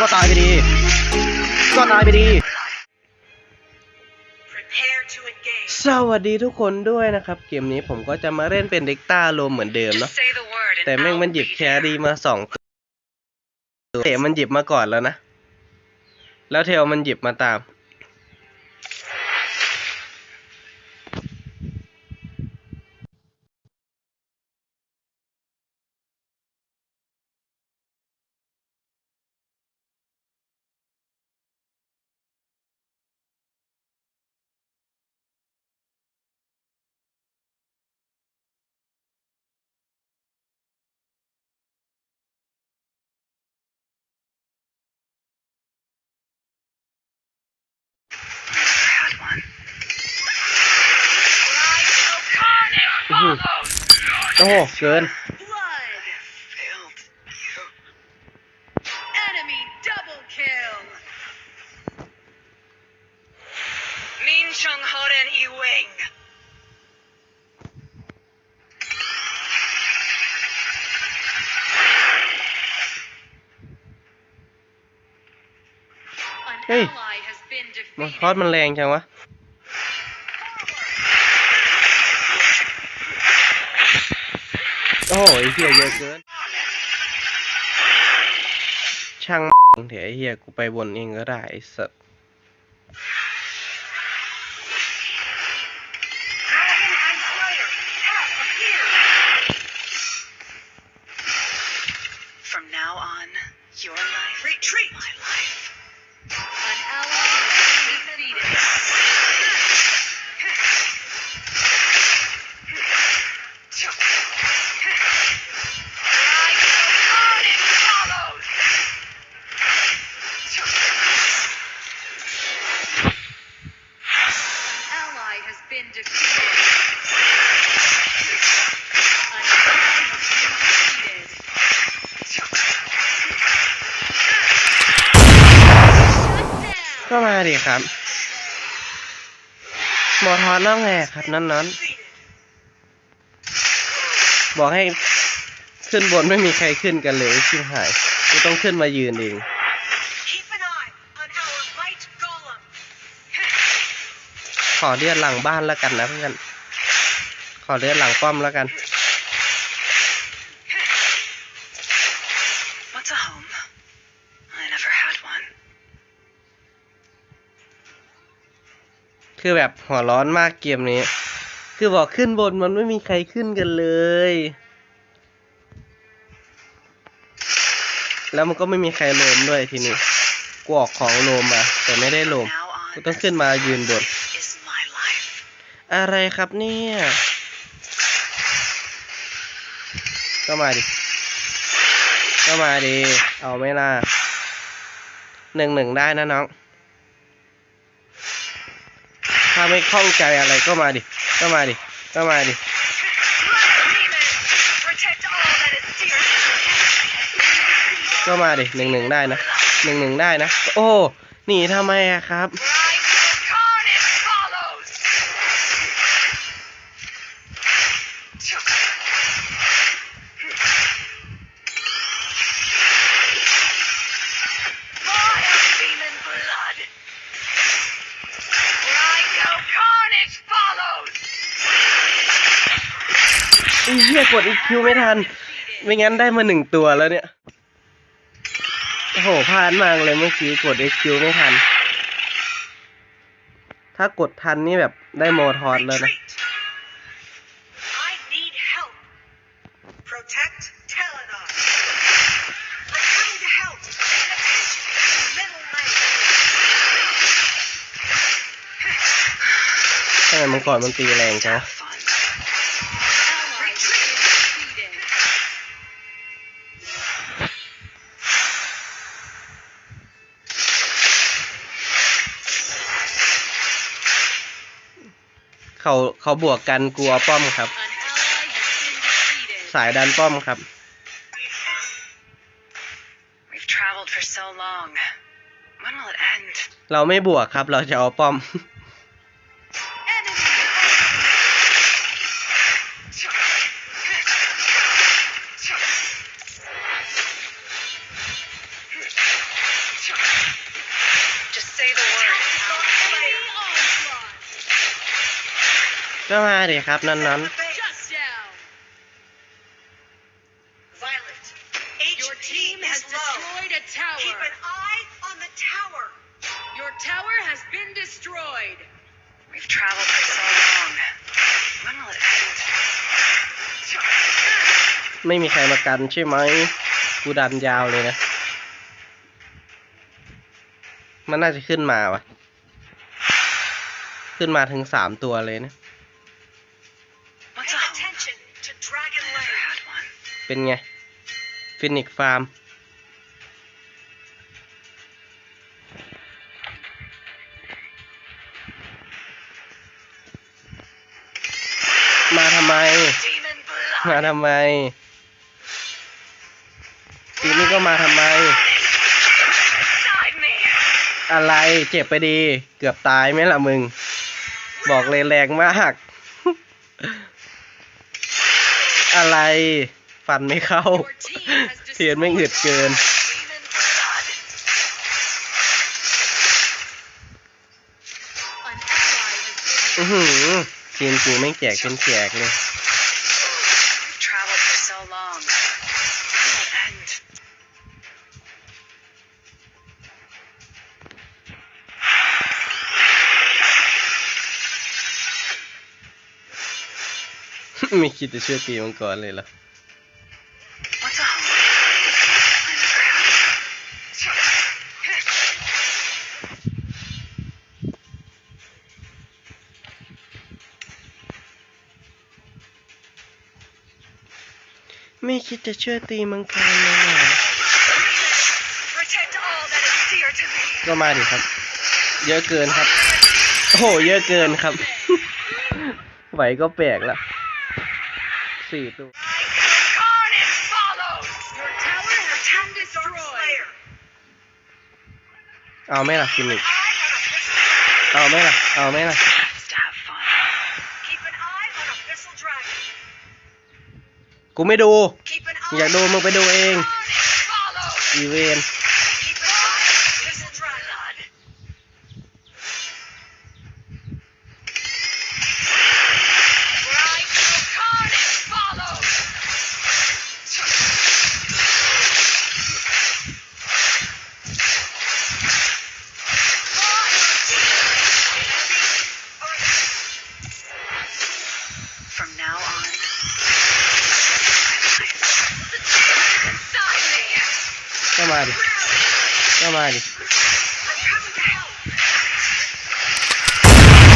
ก็ตายไปดี ก็ตายไปดี Prepare to engage. สวัสดีทุกคนด้วยนะครับ เกมนี้ผมก็จะมาเล่นเป็นเด็กต้าโลมเหมือนเดิมเนาะ Just say the word and แต่แม่ง I'll มันหยิบ be แค there. รี่มาสองตัวเตะมันหยิบมาก่อนแล้วนะ แล้วเทลมันหยิบมาตาม Right, Mhm. follows. โอ้โหเกิน Blood. Failed you. Enemy double kill. Min Chung Horen Yi Wing. An Hey. ally has been มัน defeated. คอสมันแรงจังวะ โอ้โหเฮียเยอะเกิน ช่างเถอะเฮียกูไปบนเองก็ได้ไอ้สัส ดิครับหมอทอนน้องไงครับนั้นๆบอกให้ขึ้นบนไม่มีใครขึ้นกันเลยชิบหายกูต้องขึ้นมายืนเองขอเลือดหลังบ้านแล้วกันนะเพื่อน ขอเลือดหลังป้อมแล้วกัน คือแบบหัวร้อนมากเกมนี้ คือบอกขึ้นบนมันไม่มีใครขึ้นกันเลย แล้วมันก็ไม่มีใครโลมด้วยทีนี้กูออกของโลมมาแต่ไม่ได้โลมกูต้องขึ้นมายืนบน อะไรครับเนี่ยก็มาดิก็มาดิเอาไม่ล่ะหนึ่งหนึ่งได้นะน้อง ถ้าไม่คล่องใจอะไรก็มาดิ ก็มาดิ ก็มาดิ ก็มาดิหนึ่งหนึ่งได้นะหนึ่งหนึ่งได้นะ โอ้หนีทำไมอะครับ อ้เหี้ยกดอีคิวไม่ทัน ไม่งั้นได้มาหนึ่งตัวแล้วเนี่ย โอ้โหพลาดมากเลยเมื่อกี้กดอีคิวไม่ทัน ถ้ากดทันนี่แบบได้โมทอนแล้วนะ Retreat. I need help. Protect Telenon. I'm coming to help. Attention, middle lane. ทำไมมังกรมันตีแรงจัง เขาเขาบวกกันกลัวป้อมครับ An ally has been defeated. สายดันป้อมครับ We've traveled for so long. When will it end? เราไม่บวกครับ เราจะเอาป้อม ก็มาดิครับนั้นนั้น Shut down. Violet. Your HP team has is low. destroyed a tower. Keep an eye on the tower. Your tower has been destroyed. We've traveled for so long. When will it end? ไม่มีใครมากันใช่ไหมกูดันยาวเลยนะ มันน่าจะขึ้นมาวะขึ้นมาถึงสามตัวเลยนะ เป็นไงฟินิกฟาร์มมาทำไม มาทำไมทีนี้ก็มาทำไม อะไรเจ็บไปดี เกือบตายไหมล่ะมึง บอกเลยแรงมาก อะไร ฟันไม่เข้า Your team has เทียนไม่งอึดเกิน Demon blood. An ally has อือหือทีมกูไม่งแจกเป็นแจกเลย ไม่คิดจะช่วยตีมังกรเลยเหรอไม่คิดจะช่วยตีมังกรเลยเหรอก็มาดิครับ เยอะเกินครับ โอ้โห เยอะเกินครับ ไหวก็แปลกละ สี่ตัว Carnage follows. Your tower has been destroyed. เอาไหมล่ะฟินิกเอาไหมล่ะ เอาไหมล่ะ Just to have fun. Keep an eye on Abyssal Dragon. กูไม่ดู Keep an อยาก eye ดูมึงไปดูเอง Carnage follows. อีเวน มาดิ I'm coming to help.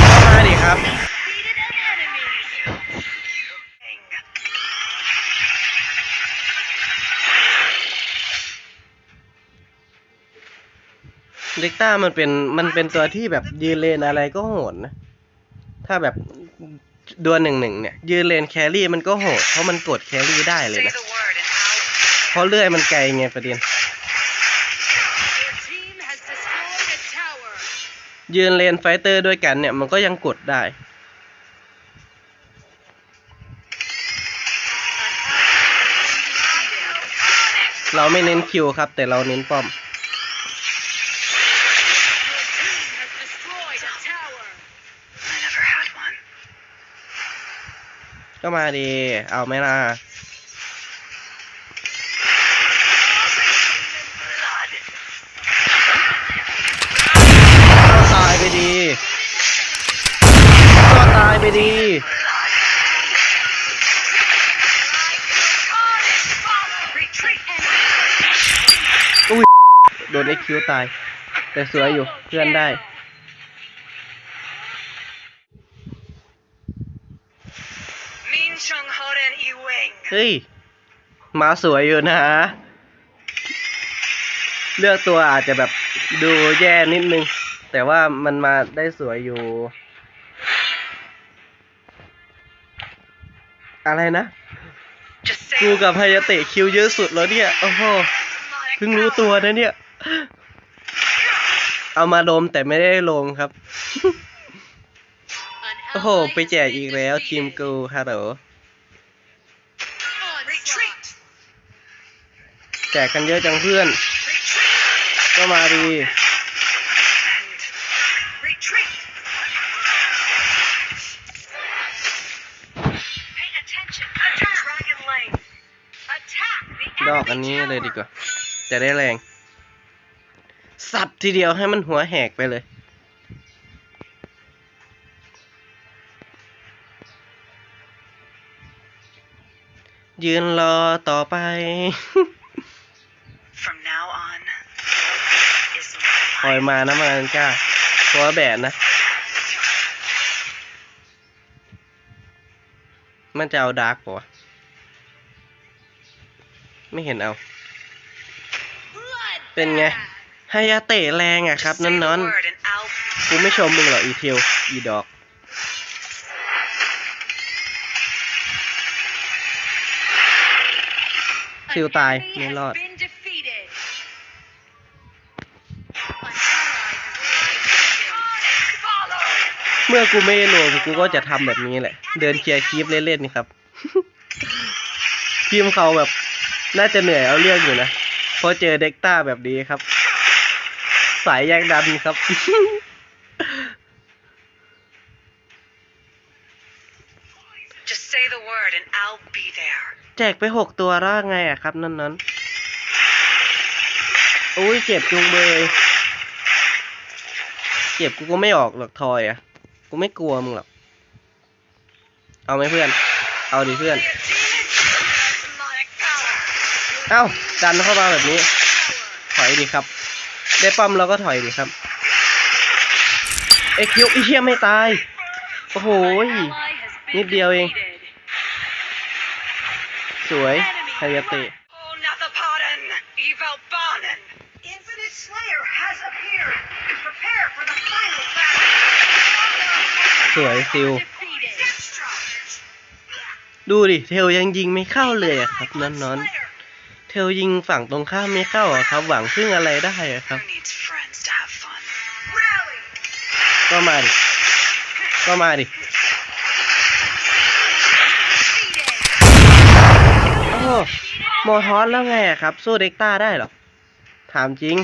ก็มาดิครับ Defeated an enemy. Ing. เล็กต้ามันเป็นมันเป็นตัวที่แบบยืนเลนอะไรก็โหดนะ ถ้าแบบดวลหนึ่งหนึ่งเนี่ย ยืนเลนแครี่มันก็โหด เพราะมันกดแครี่ได้เลย Say นะ the word and I'll เพราะเลื่อยมันไกลไงประเด็น ยืนเลนไฟเตอร์ด้วยกันเนี่ยมันก็ยังกดได้ เราไม่เน้นคิวครับ แต่เราเน้นป้อม ก็มาดี เอาไหมล่ะ Blood. ก็ตายไปดี ก็ตาย ไปดี Carnage follows. Retreat. โดนไอคิวตาย แต่สวยอยู่เพื่อนได้ Min Chung Horen Yi Wing. เฮ้ยมาสวยอยู่นะ เลือกตัวอาจจะแบบดูแย่นิดนึง แต่ว่ามันมาได้สวยอยู่ อะไรนะ Just say กูกับพายาเตะคิวเยอะสุดแล้วเนี่ย โอ้โห เพิ่งรู้ตัวนะเนี่ย เอามาลมแต่ไม่ได้ลงครับ An โอ้โห ally ไป has แจก been อีกแล้วทีม defeated. กูฮัลโหล Onslaught. แจกกันเยอะจังเพื่อน Retreat. ก็มาดี อก enemy อันนี้เลย tower. ดีกว่า จะได้แรง สับทีเดียวให้มันหัวแหกไปเลย ยืนรอต่อไป From now on, your life is คอย my life. มานะมันจ้าหัวแบนนะ มันจะเอาดาร์กปะวะ ไม่เห็นเอา เป็นไง Bloodbath. ฮายาเตะแรงอะครับ Say นั่น the นอน word and I'll กูไม่ชมมึงหรอกอีเทลอีดอก An ซิลตาย enemy ไม่ has รอด been defeated. An ally has follow. เมื่อกูไม่ได้โหลดกูก็จะทำแบบนี้แหละ เดินเคลียร์คลิปเล่นๆนี่ครับทีมเขาแบบ น่าจะเหนื่อยเอาเรื่องอยู่นะเพราะเจอเด็กต้าแบบนี้ครับ สายแยกดันครับ Just say the word and I'll be there. แจกไปหกตัวแล้วไงอะครับ นั่นนั้นอุ้ยเจ็บจุงเบยเจ็บกูก็ไม่ออกหรอกทอยอะกูไม่กลัวมึงหรอก เอาไหมเพื่อน เอาดิเพื่อน Demonic power. เอ้า ดันเข้ามาแบบนี้ ถอยดิครับ ได้ป้อมเราก็ถอยดิครับ เอ็กยุอีเชี่ยไม่ตาย โอ้โห An ally has been นิดเดียวเอง defeated. สวยฮายาเตะ Oh, Nathapadan. Evalbanan. Infinite Slayer has appeared. Prepare for the final battle. สวยซิล Defeated. Extra. ดูดิ เทลยังยิงไม่เข้าเลยอะครับนอนนอน Slayer. ๆ เทลยิงฝั่งตรงข้ามไม่เข้าอะครับ หวังพึ่งอะไรได้อะครับ Who needs friends to have fun? Rally. ก็มาดิ ก็มาดิโอ้โหโมทอสแล้วไงอะครับ สู้เด็กต้าได้เหรอ ถามจริง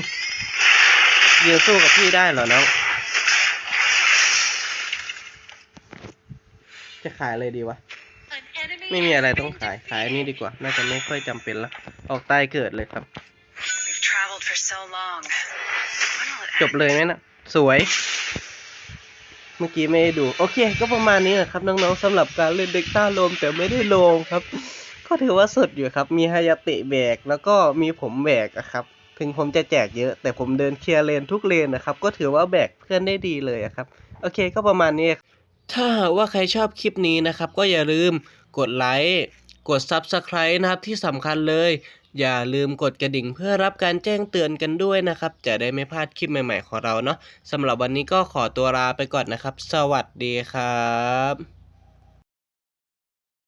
ยืนสู้กับพี่ได้เหรอน้อง จะขายเลยดีวะ An enemy ไม่มีอะไร has ต้อง been ขาย ขายอัน defeated. นี่ดีกว่า น่าจะไม่ค่อยจำเป็นละออกใต้เกิดเลยครับ We've traveled for so long. When will it จบ end? เลยไหมนะสวย เมื่อกี้ไม่ได้ดู โอเค ก็ประมาณนี้แหละครับ น้องๆสำหรับการเล่นเด็กต้าโลมแต่ไม่ได้ลงครับ ก็ถือว่าสุดอยู่ครับ มีฮายาเตะแบก แล้วก็มีผมแบกอะครับ ถึงผมจะแจกเยอะ แต่ผมเดินเคลียร์เลนทุกเลนนะครับ ก็ถือว่าแบกเพื่อนได้ดีเลยอะครับ โอเค ก็ประมาณนี้ถ้าหากว่าใครชอบคลิปนี้นะครับ ก็อย่าลืม กดไลค์กด Subscribe นะครับที่สำคัญเลย อย่าลืมกดกระดิ่งเพื่อรับการแจ้งเตือนกันด้วยนะครับ จะได้ไม่พลาดคลิปใหม่ๆของเราเนาะสำหรับวันนี้ก็ขอตัวลาไปก่อนนะครับ สวัสดีครับ